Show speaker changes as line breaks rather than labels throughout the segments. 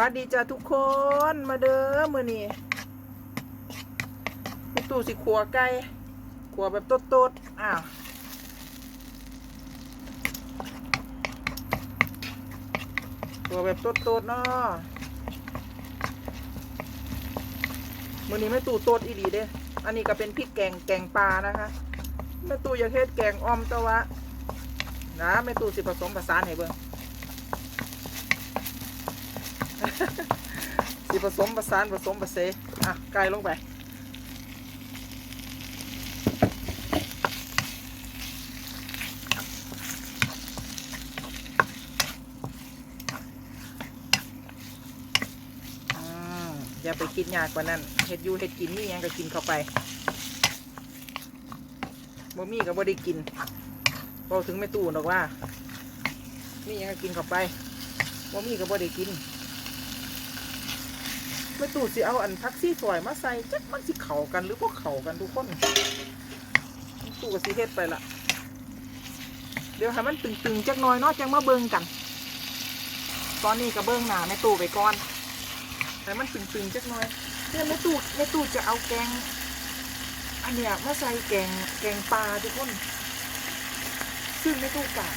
วัสดีจ้าทุกคนมาเด้อมือนี้มีตู้สิขัวไก่ขัวแบบตดๆอ้าวขัวแบบตดๆเนาะมือนี้ไม่ตู้ตดอีดีเด้ อันนี้ก็เป็นพริกแกงแกงปลานะคะแม่ตู้อยากเฮ็ดแกงอ่อมตะวะนะแม่ตู้สิผสมผสานให้เบิ่ง สิผสมผสานผสมผสานอะไก่ลงไปอย่าไปคิดยากกว่านั้นเห็ดยูเห็ดกินนี่ยังก็กินเข้าไปบ่มีก็บ่ได้กินบอกถึงไม่ตู้หรอกว่า นี่ยังก็กินเข้าไปบ่มีก็บ่ได้กิน ไม่ตู่สิเอาอันพักซี่ซอยมาใส่จักมันสิเข่ากันหรือพวกเข่ากันทุกคนตู่กับสิเฮ็ดไปละเดี๋ยวให้มันตึงๆจักน่อยเนาะจังมาเบิ่งกัน ตอนนี้ก็เบิ่งหนาแม่ตู่ไปก่อนให้มันตึงๆจักน่อยเนี่ยแม่ตู่แม่ตู่จะเอาแกง อันเนี้ยมาใส่แกงแกงปลาทุกคน ซึ่งแม่ตู่กะ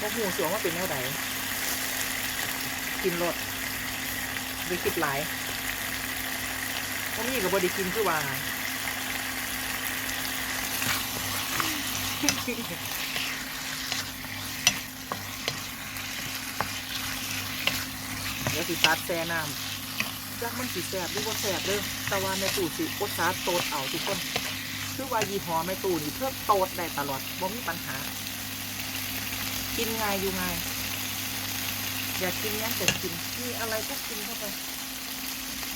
บ่ฮู้สิว่าเป็นแนวใดกินรส ได้คิดหลายเพราะมีกับบไดิกินคือว่าเดี๋ยวสิตัดแซ่น้ำจักมันสิแสบหรือว่าแสบเด้อแต่ว่าแม่ตู่สิอดสาโตดเอาทุกคน คือว่ายีหอแม่ตู่นี่เพื่อโตดได้ตลอดบ่มีปัญหา กินง่ายอยู่ง่าย อยากกินยังแต่กิน มีอะไรก็กินเข้าไป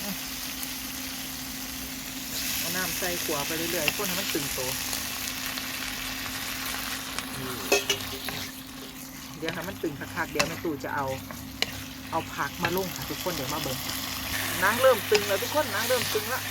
อะเอาน้ำใส่ขวาไปเรื่อยๆคนให้มันตึงโตเดี๋ยวให้มันตึงคักๆเดี๋ยวแม่ตู่จะเอา เอาผักมาลงค่ะทุกคนเดี๋ยวมาเบิ่งนางเริ่มตึงแล้วทุกคนนางเริ่มตึงแล้ว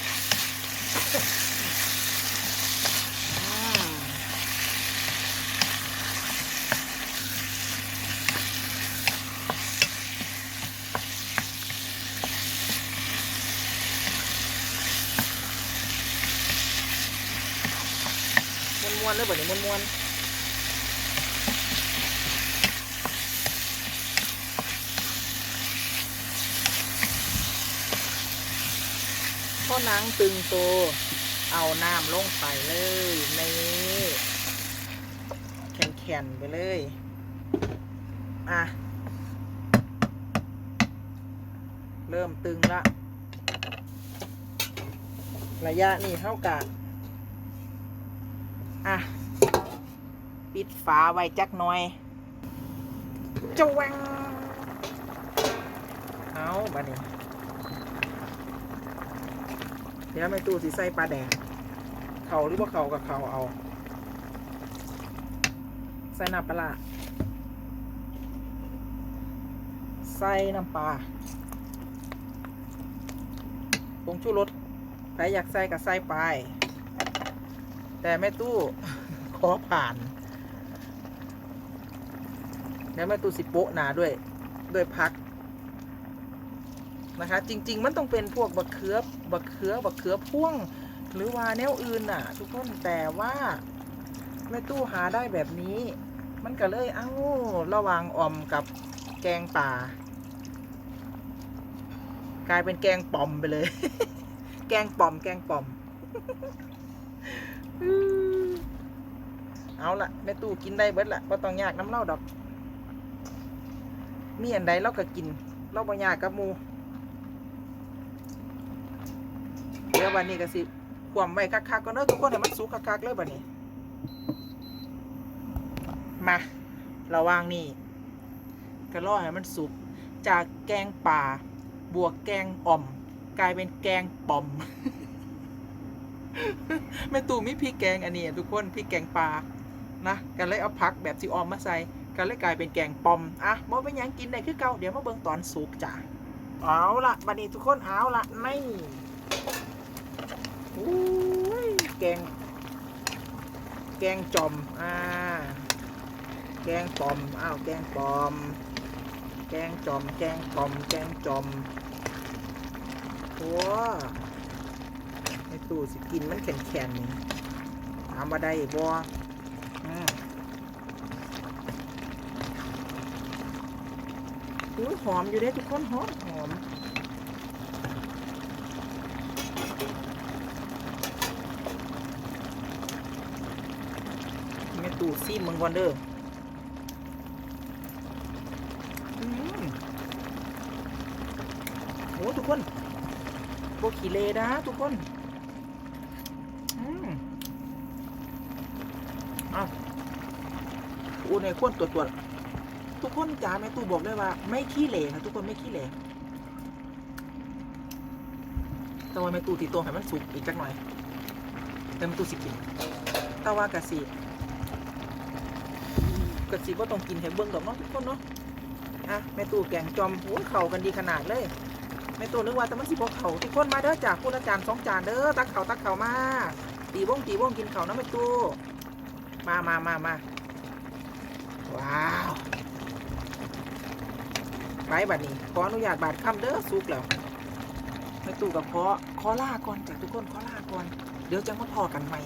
วนๆเลยแบบนี้ม้วนๆพอนังตึงโต เอาน้ำลงไปเลยนี่แข็งๆไปเลย อะ เริ่มตึงละ ระยะนี้เท่ากับ อะ ปิดฝาไว้จักหน่อยจวงเอาบัดนี้ เดี๋ยวไม่ตู้สิใส่ปลาแดงเขาหรือว่าเขากับเขาเอา ใส่น้ำปลาร้าใส่น้ำปลาผงชูรสใครอยากใส่ก็ใส่ไป แต่แม่ตู้ขอผ่าน แล้วแม่ตู้สิโปะหนาด้วย ด้วยพักนะคะ จริง ๆ มันต้องเป็นพวกบักเขือบักเขือบักเขือพ่วง หรือว่าแนวอื่นน่ะ ทุกคนแต่ว่าแม่ตู้หาได้แบบนี้ มันก็เลยเอ้าระวางออมกับแกงป่า กลายเป็นแกงป่อมไปเลย แกงป่อม แกงป่อม เอาละแม่ตู้กินได้เบิดละบ่ต้องยากน้ำเล่าดอก มีอันใดเราก็กิน เราบ่ยากกับหมูเดี๋ยววันนี้ก็สิควมไว้คักๆก็เนอะทุกคนให้มันสุกคักๆเลยบัดนี้ มาระว่างนี้ก็รอให้มันสุก จากแกงป่า บวกแกงอ่อม กลายเป็นแกงป่อม แม่ตู่มีพริกแกงอันนี้ทุกคนพริกแกงปลานะกันเลยเอาผักแบบสีออมมาใส่กันเลยกลายเป็นแกงปอมอะบ่เป็นยังกินได้คือเก่าเดี๋ยวมาเบิ่งตอนสุกจ้ะเอาละบัดนี้ทุกคนเอาละนี่อุ้ยแกง แกงจอมอ่าแกงปอมอ้าวแกงปอม แกงจอม แกงจอม แกงจอมโอ้ ในตู้สิกินมันแข็งๆนี่ถามาได้บ่อืมอุ้ยหอมอยู่เด้ทุกคนหอมหอมแม่ตู่ซีมมึงก่อนเด้ออืมโหทุกคนโบขี้เลนะทุกคน อืมเอา อูในข้นตัวตัวๆทุกคนจ๋าแม่ตู่บอกเลยว่า ไม่ขี้เหร่นะทุกคนไม่ขี้เหร่แต่ว่าแม่ตู่ตีตัวให้มันสุกอีกจักหน่อยแต่แม่ตู่สิกินแต่ว่ากะสิกะสิว่าต้องกินให้เบิ่งดอกเนาะทุกคนเนาะอะแม่ตู่แกงจอมโอ้ยเข่ากันดีขนาดเลยแม่ตู่นึกว่าแต่มันสิบ่เข่าทุกคนมาเด้อจากคนละจานสองจานเด้อตักเข่าตักเข่ามาตีวงตีวงกินเข่านะแม่ตู่มามามามา ว้าวไปบัดนี้ขออนุญาตบาดคำเด้อสุกแล้วไม่ตู่กับขอขอลาก่อนจากทุกคนขอลาก่อน เดี๋ยวจะมาพอกันใหม่